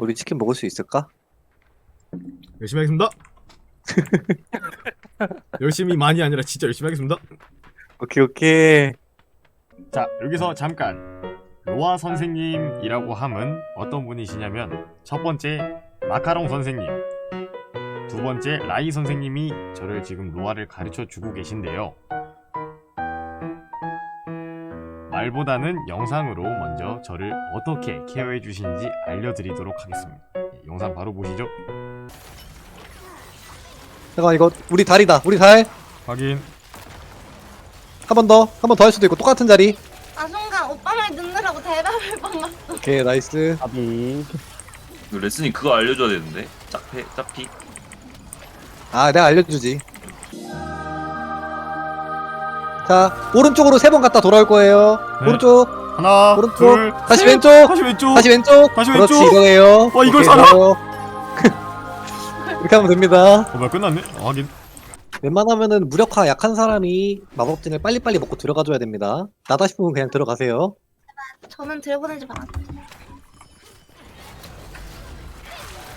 우리 치킨 먹을 수 있을까? 열심히 하겠습니다. 열심히 많이 아니라 진짜 열심히 하겠습니다. 오케이 오케이 자 여기서 잠깐 로아 선생님이라고 함은 어떤 분이시냐면 첫 번째 마카롱 선생님 두 번째 라이 선생님이 저를 지금 로아를 가르쳐 주고 계신데요 말보다는 영상으로 먼저 저를 어떻게 케어해 주시는지 알려드리도록 하겠습니다. 예, 영상 바로 보시죠. 잠깐 이거 우리 달이다. 우리 달. 한 확인. 번 더. 한 번 더 할 수도 있고 똑같은 자리. 아 순간 오빠 말 듣느라고 대답을 뻔했어. 오케이 나이스. 아비. 그 레슨이 그거 알려줘야 되는데? 짝패 짝피. 아 내가 알려주지 자 오른쪽으로 세 번 갔다 돌아올 거예요 네. 오른쪽 하나 오른쪽. 둘 다시 셋. 왼쪽. 다시 왼쪽 다시 왼쪽 다시 그렇지 왼쪽. 이거예요 어, 이걸 오케이, 살아? 이거. 이렇게 하면 됩니다 어 뭐야 끝났네 어, 확인 웬만하면은 무력화 약한 사람이 마법진을 빨리빨리 먹고 들어가줘야 됩니다 나다 싶으면 그냥 들어가세요 저는 들여보내지 마.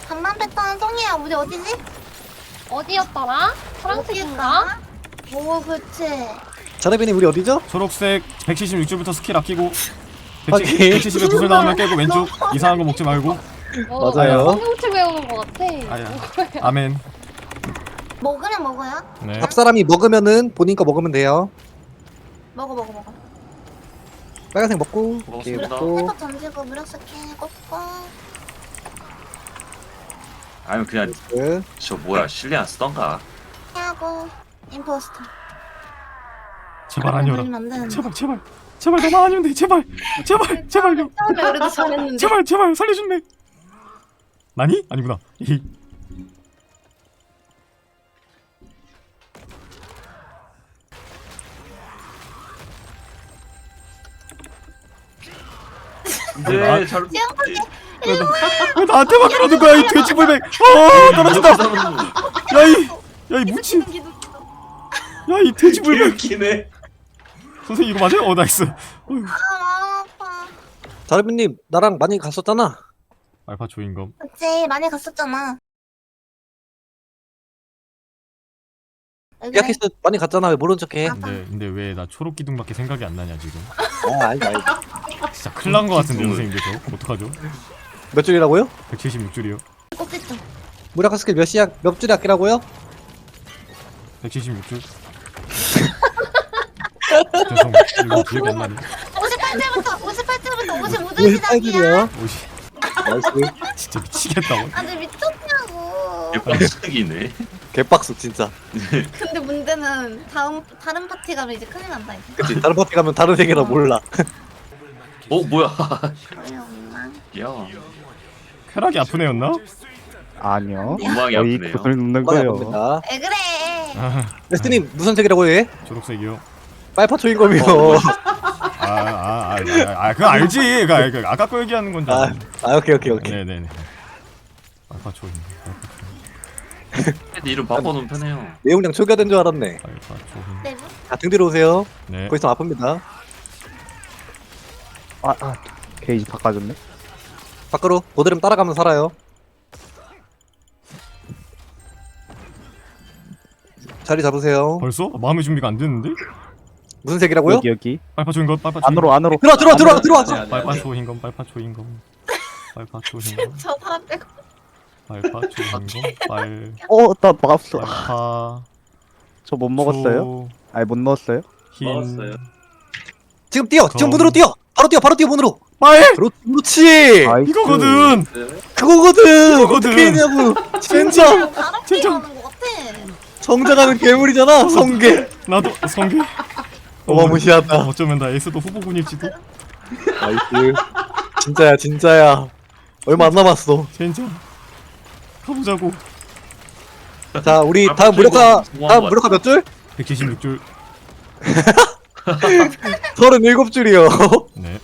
간만 패턴 송이야 우리 어디지? 어디였더라? 파란색인가? 오 그치. 자르비님 우리 어디죠? 초록색 176줄부터 스킬 아끼고 확인. 170에 구슬 나오면 깨고 왼쪽 이상한 거 먹지 말고 어, 맞아요. 성경책 외우는 것 같아. 아야 아멘 먹으면 먹어요? 네 앞사람이 먹으면은 본인 거 먹으면 돼요 먹어 먹어 먹어. 빨간색 먹고 오케이 먹었습니다. 먹고 패턴 던지고 무력 스킨 꽂고. 아니면 그냥 그 저 뭐야 실리안 쓰던가 하고 임포스터. 제발 아니어라. 걸리면 안 되는데. 제발. 제발 제발 너만 아니면 돼 제발. 제발 제발요 처음에 그래도 잘했는데. 제발 제발 살려준대 나니? 아니구나. 이. 네 잘... 지금까지 왜, 나, 왜 나한테만 그러는 거야 이 돼지불백 아 떨어진다. 야이 야이 무치. 야이 돼지불백 기네 선생님 이거 맞아요? 어 나이스 어휴. 아 아파. 자르비님 나랑 많이 갔었잖아 알파 조인검 그치 많이 갔었잖아. 왜 그래? 많이 갔잖아 왜 모른 척해 근데 근데 왜 나 초록 기둥밖에 생각이 안 나냐 지금 아 알지 알지 진짜 큰일 난거 같은데 선생님들 저 어떡하죠? 몇 줄이라고요? 176줄이요 꼭지점. 무력화 스킬 몇 시야 몇 줄이 아끼라고요? 176줄 죄송 이거 기억이 안 나네. 58줄부터 58줄부터 55줄이야. 58줄이요 오씨 나이스. 진짜 미치겠다 아들 미쳤냐고. 빡치기네. 개빡수 진짜. 근데 문제는 다음 다른 파티 가면 이제 큰일 난다 이제. 그치 다른 파티 가면 다른 세계라 몰라. 어 뭐야? 어이없나? 야 쾌락이 아픈 애였나? 아니요. 엉망이 거의 아프네요. 눕는 빨리 거예요. 아픕니다. 왜 그래? 아, 레스님 무슨 색이라고 해? 초록색이요 빨파 초인검이요. 아 아 아 아, 아, 아, 그거 알지. 그, 아, 그 아까 거 얘기하는 건지 아, 아 오케이 오케이 오케이. 네네네. 알파 초인. 헤드 이름 바꿔놓으면 편해요. 내용량 초기화 된 줄 알았네. 알파 초인. 내부? 자등 뒤로 오세요. 네. 더 이상 아픕니다. 아, 아 게이지 바꿔줬네. 밖으로 보드름 따라가면 살아요. 자리 잡으세요. 벌써? 마음의 준비가 안 됐는데? 무슨 색이라고요? 여기 여기. 빨파 초인검 빨파 초인검 안으로 안으로. 들어와 들어와 들어와. 들어와. 빨파 초인검 빨파 초인검 빨파 초인검 저 사람 빼고 빨파 초인검 빨. 어나 막았어. 빨파. 저 못 먹었어요? 아니 못 넣었어요? 흰. 먹었어요. 지금 뛰어. 지금 그럼. 문으로 뛰어. 바로 뛰어 바로 뛰어 문으로. 빨! 그렇, 그렇지. 이거거든. 그거거든. 그거거든. 어떻게 했냐고. 진짜. 다른 진짜. 게임 하는 것 같아. 성장하는 괴물이잖아 성게. 나도 성게 어마무시하다. 어쩌면 나 에스도 후보군일지도? 나이스. 진짜야 진짜야. 얼마 안 남았어. 젠장. 가보자고. 자 우리 아, 다음 무력화 성공한 다음 것 무력화 몇 줄? 176줄. 37줄이요. 네.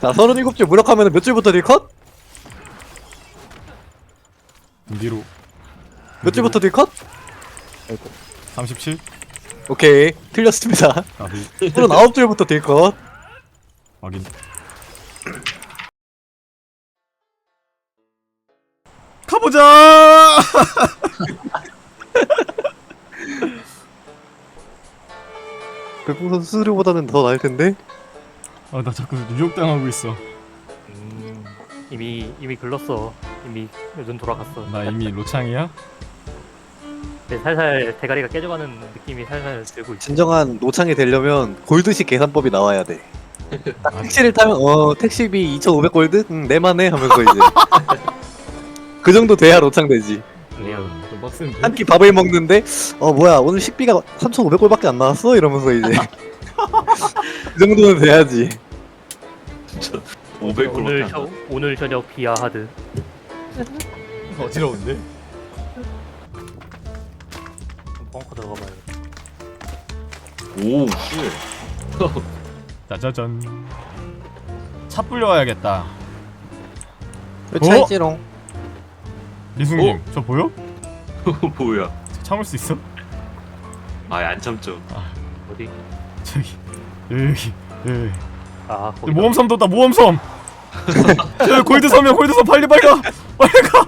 자 37줄 무력하면 몇 줄부터 딜컷? 뒤로. 몇 줄부터 딜컷? 37 오케이 틀렸습니다 가비 39줄부터 딜컷 확인 가보자. 별풍선 수수료보다는 더 나을 텐데. 아 나 자꾸 유혹당하고 있어. 음, 이미 이미 글렀어. 이미 요즘 돌아갔어. 나 이미 로창이야? 네, 살살 대가리가 깨져가는 느낌이 살살 들고 있어. 진정한 노창이 되려면 골드식 계산법이 나와야 돼. 딱 택시를 타면 어 택시비 2,500 골드? 응 내만해 하면서 이제 그 정도 돼야 노창 되지. 그냥 좀 빡센데. 한 끼 밥을 먹는데 어 뭐야 오늘 식비가 3,500 골밖에 안 나왔어 이러면서 이제 그 정도는 돼야지. 500골 오늘 저, 저녁 비아 하드. 어지러운데? 벙커 들어가봐요. 오 쉣. 짜자잔. 차 불려와야겠다. 차이지롱. 리숙님, 저 보여? 뭐야 저 참을 수 있어? 아안 참죠 어디? 저기 여기 여기 아저 거기. 모험섬 뒀다 모험섬. 저 골드섬이야 골드섬 빨리 빨리 가 빨리 가.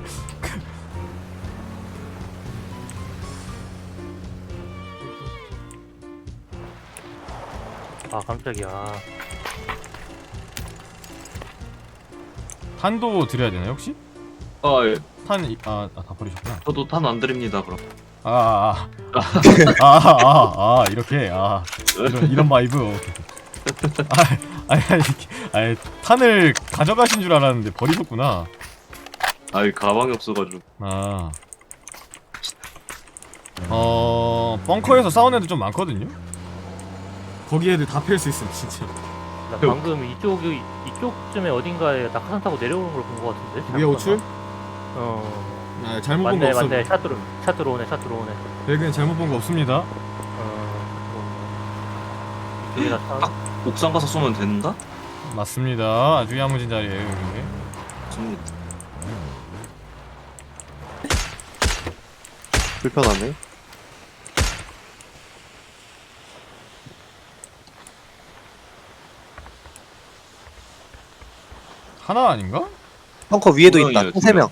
아 깜짝이야. 탄도 드려야 되나요 혹시? 아 예. 탄아다 버리셨구나. 저도 탄 안 드립니다 그럼 아아아아 아, 아, 아, 아, 이렇게 아 이런 이런 오케이. 아, 아니 아니 아니 탄을 가져가신 줄 알았는데 버리셨구나. 아 이 가방이 없어가지고 아. 어 벙커에서 싸운 애들 좀 많거든요. 거기 애들 다 팰 수 있음 진짜. 나 방금 이쪽이 이쪽쯤에 어딘가에 낙하산 타고 내려오는 걸 본 것 같은데. 위에 잘못 호출? 봤나? 어. 아, 잘못 본 거 맞네 없어. 맞네. 차 들어 차 들어오네 차 들어오네. 배그는 잘못 본 거 없습니다. 어. 들어오네. 이쪽에다 차. 옥상 가서 쏘면 된다? 맞습니다. 아주 야무진 자리에요 여기. 좋습니다 불편하네. 하나 아닌가? 벙커 위에도 있다. 분명히 총 3명.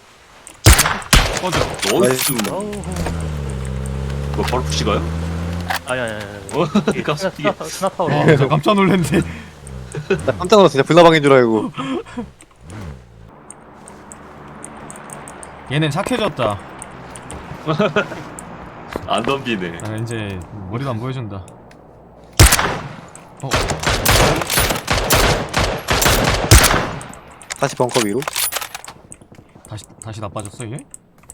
꺼져. 어우. 뭐 바로 푸시 가요? 아니 아니 아니. 어? 이게 갑자기 스나- 스나- 스나파워. 아, 저 깜짝 놀랐네. 나 깜짝 놀랐어. 진짜 불나방인 줄 알고. 얘는 착해졌다. 안 덤비네 아, 이제 머리도 안 보여준다. 어, 다시 벙커 위로. 다시 다시 나빠졌어 얘?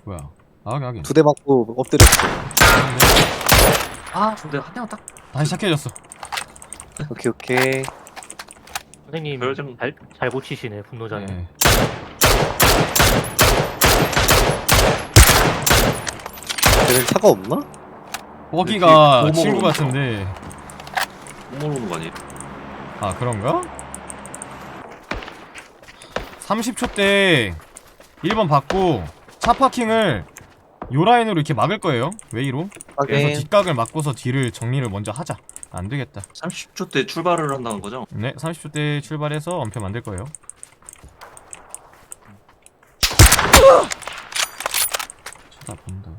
뭐야? 아, 하긴 하긴. 두 대 맞고 엎드렸어. 아 근데 한 대만 딱 다시 착해졌어. 오케이 오케이. 선생님 별점- 잘잘 고치시네 분노자네. 네. 쟤는 차가 없나? 버기가 뭐 친구 먹으러 같은데. 못 모르는 거 아니에요? 아 그런가? 30초 때 1번 받고 차 파킹을 요 라인으로 이렇게 막을 거예요. 웨이로. 그래서. 뒷각을 막고서 뒤를 정리를 먼저 하자. 안 되겠다. 30초 때 출발을 한다는 거죠? 네 30초 때 출발해서 엄표 만들 거예요. 쳐다본다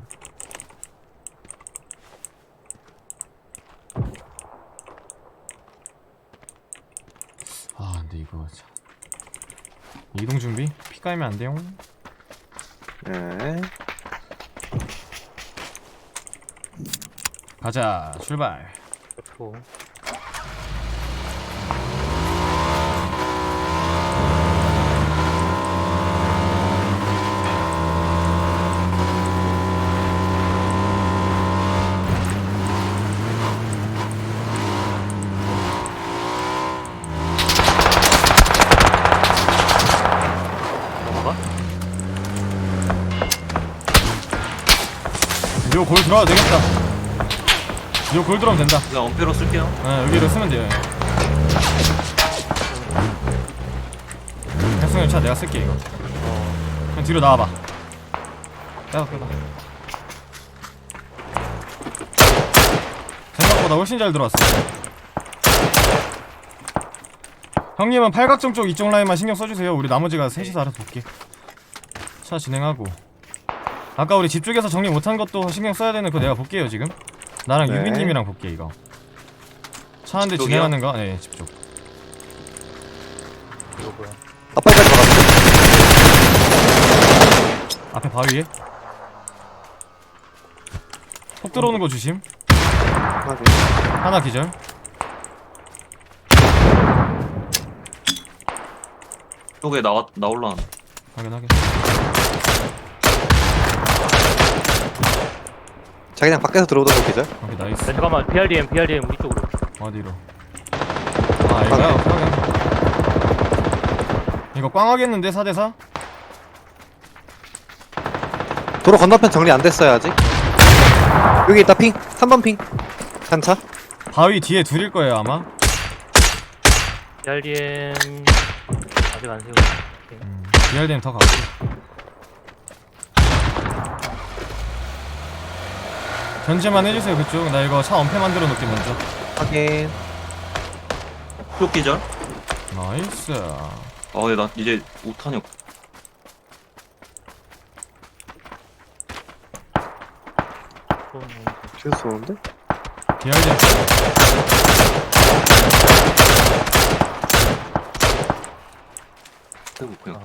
아 근데 이거 참 이동 준비? 피 까이면 안 돼요 네. 가자 출발 그렇고. 골 들어가도 되겠다 이거 골 들어오면 된다 그냥 엄폐로 쓸게요 아, 여기로 쓰면 돼요. 혜승이 차 내가 쓸게 이거. 그냥 뒤로 나와봐. 빼봐 빼봐. 생각보다 훨씬 잘 들어왔어. 형님은 팔각정 쪽 이쪽 라인만 신경 써주세요. 우리 나머지가 셋이서 알아서 볼게. 차 진행하고. 아까 우리 집 쪽에서 정리 못한 것도 신경 써야 되는 거 내가 볼게요 지금 나랑 네. 유빈님이랑 볼게 이거 차 한 대 집 쪽이요? 진행하는 거? 네 집쪽 이거 뭐야? 앞발까지 걸었어. 앞에 바위에 폭 들어오는 거 조심 확인. 하나 기절 쪽에 나와 나올라. 확인 확인 자기장 밖에서 들어오던 거 기절. 오케이 나이스 야, 잠깐만 BRDM BRDM 우리 쪽으로. 어디로? 아 이거야? 이거 꽝 하겠는데 4대4? 도로 건너편 정리 안 됐어요 아직. 여기 있다 핑. 3번 핑. 단차. 바위 뒤에 둘일 거예요 아마 BRDM 아직 안 세우고. 오케이. 음, BRDM 더 가고 견제만 해주세요 그쪽 나 이거 차 엄폐 만들어 놓게 먼저 확인. 쪽 기절. 나이스 아, 근데 나 이제 5탄이 없. 또 뭐, 줄 쏘는데? 그냥. 아, 그렇구나.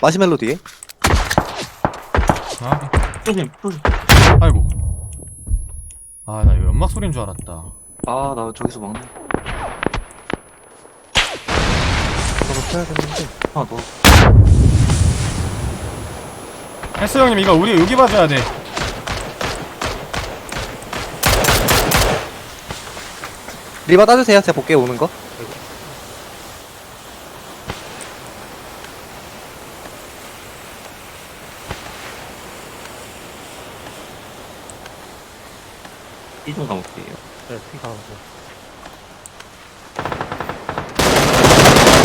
마시멜로 뒤에. 아, 프로님, 프로님. 아이고 아 나 이거 연막 소리인 줄 알았다 아, 나 저기서 막네. 저거 쳐야겠는데. 하나 더. 헬스 형님 이거 우리 여기 봐줘야 돼 리바 따주세요. 제가 볼게요 오는 거. 이좀 가볼게요. 네, 피 가고.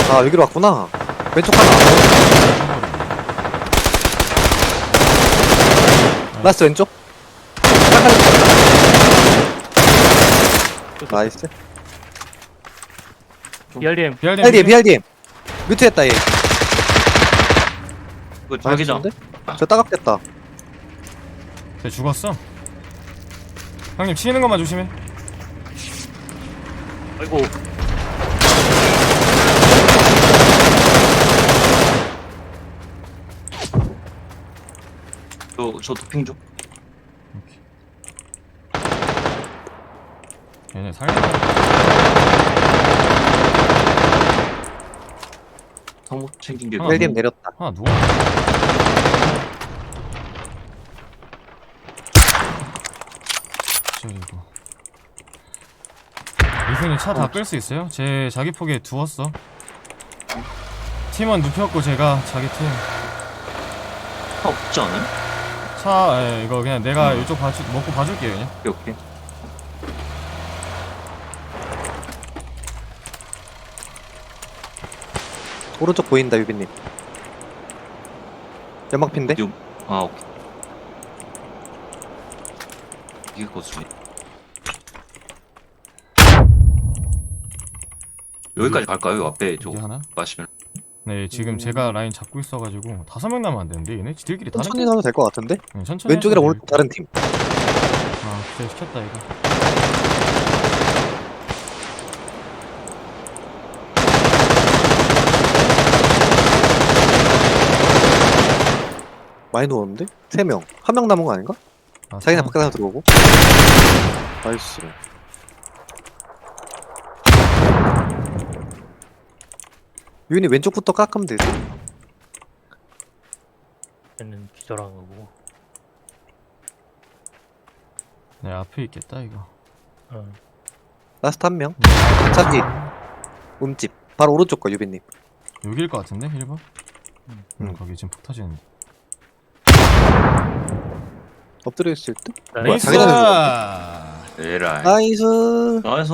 아 여기로 왔구나. 왼쪽 하나. 라스트 왼쪽. 나이스. BRDM BRDM BRDM BRDM. 뮤트했다 얘. 이거 자기장. 나이스인데? 저 따갑겠다. 쟤 죽었어 형님 치이는 것만 조심해 아이고 저, 저 도핑 좀. 얘네 살려 상무 챙긴 게. 아, 뭐. 내렸다. 하나 누워 저기 이거 이분이 차다 끌 수 있어요? 제 자기 폭에 두었어 팀원 눕혔고 제가 자기 팀 차 없지 않아요? 차, 에, 이거 그냥 내가 이쪽 봐주, 먹고 봐줄게요, 그냥. 오케이, 오케이. 오른쪽 보인다 유빈님. 연막핀데? 아, 오케이. 이게 거수지. 여기까지 갈까요? 요 앞에 저 여기 하나? 마시멜로. 네, 지금 음. 제가 라인 잡고 있어가지고 다섯 명 남았는데 근데 얘네 지들끼리 다른 천천히 가도 될 것 같은데? 네, 천천히 왼쪽이랑 해서 오른쪽 다른 팀. 아, 기절 시켰다 이거. 많이 누웠는데? 세 명. 한 명 남은 거 아닌가? 아, 자기장 참. 밖에서 들어오고. 나이스. 유빈이 왼쪽부터 깎으면 되지. 얘는 기절한 거고. 네, 앞에 있겠다 이거. 어. 라스트 한 명. 차기. 움집. 바로 오른쪽 거 유빈님. 여기일 것 같은데 1번? 음. 응, 거기 지금 폭 터지는. 엎드려 있을 듯? 네. 뭐야, 나이스. 자기장은 에라이. 나이스. 나이스.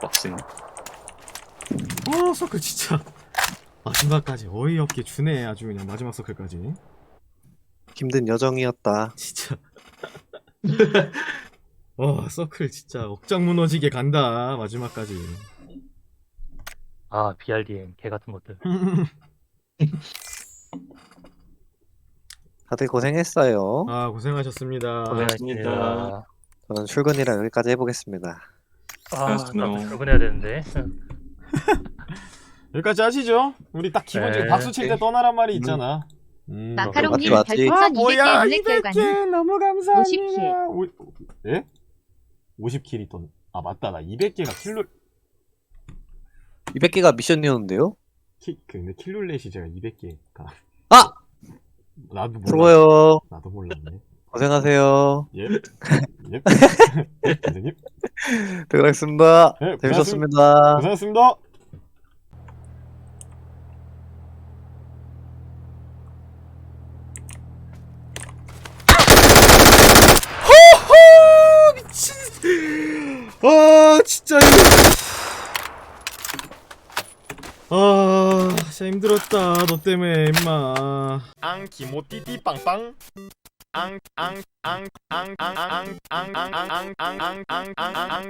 빡센. 어, 서클 진짜 마지막까지 어이없게 주네 아주 그냥 마지막 서클까지. 힘든 여정이었다. 진짜. 어, 서클 진짜 억장 무너지게 간다 마지막까지. 아 BRDM 개 같은 것들. 다들 고생했어요. 아 고생하셨습니다. 고생하셨습니다. 저는 출근이라 여기까지 해보겠습니다. 아, 나도 고생하셨어요. 출근해야 되는데. 여기까지 하시죠. 우리 딱 기본적인 네. 박수 칠 때 떠나란 말이 있잖아. 음. 맞지, 마카롱님 맞지. 아 별풍선 200개 뭐야 블랙 결과는 200개 너무 감사합니다. 50킬. 오, 예? 50킬이 또. 아 맞다 나 200개가 킬룰 200개가 미션이었는데요? 키 근데 킬룰렛이 제가 200개가. 아! 나도 몰라. 수고요. 나도 몰랐네. 고생하세요. 예. 예. 선생님. 들어가겠습니다. 네, 재밌었습니다. 고생하셨습니다. 허허 미친. 아 진짜 이거. 아 진짜 힘들었다 너 때문에 임마. 앙 기모 띠띠 빵빵. 앙앙앙앙앙앙앙앙앙앙앙앙앙앙앙앙앙